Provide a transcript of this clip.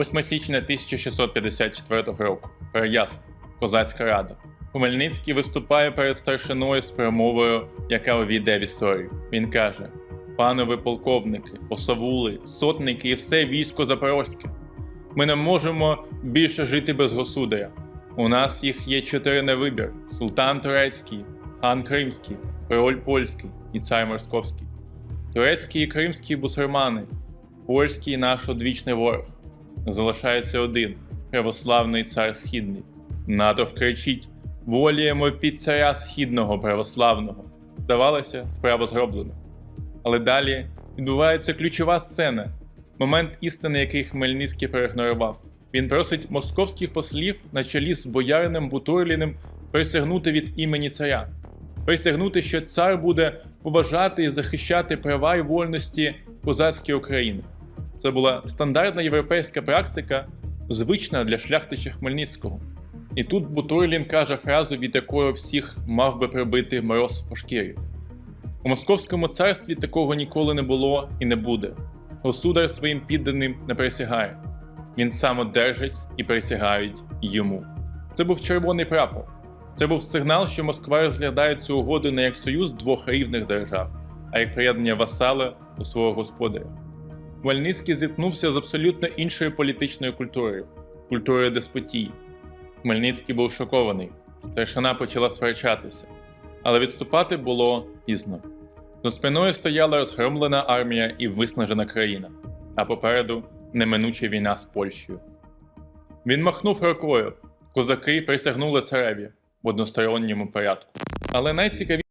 8 січня 1654 року. Переясл. Козацька рада. Хмельницький виступає перед старшиною з промовою, яка увійде в історію. Він каже: Панове полковники, осавули, сотники і все військо запорозьке. Ми не можемо більше жити без государя. У нас їх є чотири на вибір: султан турецький, хан кримський, король польський і цар московський. Турецький і кримські бусурмани, польський наш одвічний ворог. Залишається один православний цар східний. Натовп кричить: воліємо під царя східного православного. Здавалося, справа зроблена. Але далі відбувається ключова сцена, момент істини, який Хмельницький проігнорував. Він просить московських послів на чолі з боярином Бутурліним присягнути від імені царя, присягнути, що цар буде поважати і захищати права і вольності козацької України. Це була стандартна європейська практика, звична для шляхтича Хмельницького. І тут Бутурлін каже фразу, від якої всіх мав би прибити мороз по шкірі. У московському царстві такого ніколи не було і не буде. Государ своїм підданим не присягає. Він сам одержить і присягають йому. Це був червоний прапор. Це був сигнал, що Москва розглядає цю угоду не як союз двох рівних держав, а як приєднання васала до свого господаря. Хмельницький зіткнувся з абсолютно іншою політичною культурою культурою деспотії. Хмельницький був шокований. Старшина почала сперечатися, але відступати було пізно. За спиною стояла розгромлена армія і виснажена країна, а попереду неминуча війна з Польщею. Він махнув рукою. Козаки присягнули цареві в односторонньому порядку. Але найцікавіше